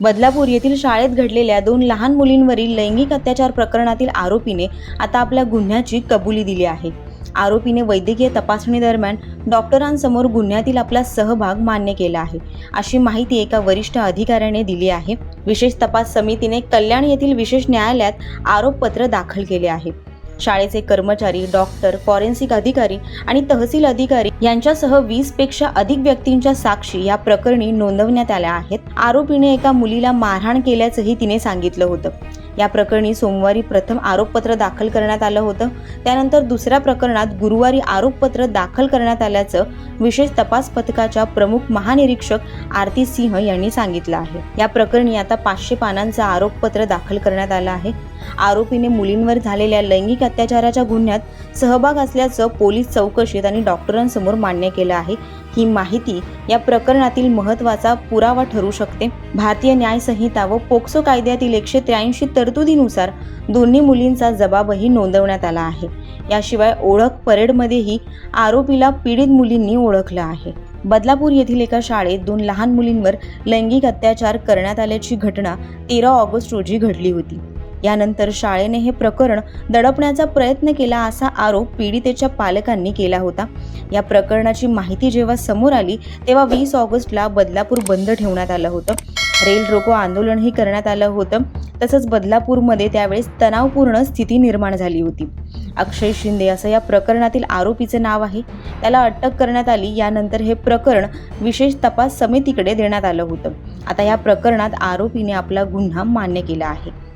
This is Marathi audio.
बदलापूर येथील शाळेत घडलेल्या दोन लहान मुलींवरील लैंगिक अत्याचार प्रकरणातील आरोपीने आता आपल्या गुन्ह्याची कबुली दिली आहे. आरोपीने वैद्यकीय तपासणी दरम्यान डॉक्टरांसमोर गुन्ह्यातील आपला सहभाग मान्य केला आहे. अशी माहिती एका वरिष्ठ अधिकाऱ्याने दिली आहे. विशेष तपास समितीने कल्याण येथील विशेष न्यायालयात आरोपपत्र दाखल केले आहे. शाळेचे कर्मचारी डॉक्टर फॉरेन्सिक अधिकारी आणि तहसील अधिकारी यांच्यासह वीसपेक्षा अधिक व्यक्तींच्या साक्षी या प्रकरणी नोंदवण्यात आल्या आहेत. आरोपीने एका मुलीला मारहाण केल्याचंही तिने सांगितलं होतं. या प्रकरणी सोमवारी प्रथम आरोपपत्र दाखल करण्यात आलं होतं. त्यानंतर दुसऱ्या प्रकरणात गुरुवारी आरोपपत्र दाखल करण्यात आल्याचं विशेष तपास पथकाच्या प्रमुख महानिरीक्षक आरती सिंह यांनी सांगितलं आहे. या प्रकरणी आता पाचशे पानांचं आरोपपत्र दाखल करण्यात आलं आहे. आरोपीने मुलींवर झालेल्या लैंगिक अत्याचाराच्या गुन्ह्यात सहभाग असल्याचं पोलीस चौकशीत आणि डॉक्टरांसमोर मान्य केलं आहे. ही माहिती या प्रकरणातील महत्त्वाचा पुरावा ठरू शकते. भारतीय न्याय संहिता व पोक्सो कायद्यातील एकशे त्र्याऐंशी तरतुदीनुसार दोन्ही मुलींचा जबाबही नोंदवण्यात आला आहे. याशिवाय ओळख परेडमध्येही आरोपीला पीडित मुलींनी ओळखलं आहे. बदलापूर येथील एका शाळेत दोन लहान मुलींवर लैंगिक अत्याचार करण्यात आल्याची घटना तेरा ऑगस्ट रोजी घडली होती. यानंतर शाळेने हे प्रकरण दडपण्याचा प्रयत्न केला असा आरोप पीडितेच्या पालकांनी केला होता. या प्रकरणाची माहिती जेव्हा समोर आली तेव्हा वीस ऑगस्टला बदलापूर बंद ठेवण्यात आलं होतं. रेल रोको आंदोलनही करण्यात आलं होतं. तसंच बदलापूरमध्ये त्यावेळेस तणावपूर्ण स्थिती निर्माण झाली होती. अक्षय शिंदे असं या प्रकरणातील आरोपीचं नाव आहे. त्याला अटक करण्यात आली. यानंतर हे प्रकरण विशेष तपास समितीकडे देण्यात आलं होतं. आता या प्रकरणात आरोपीने आपला गुन्हा मान्य केला आहे.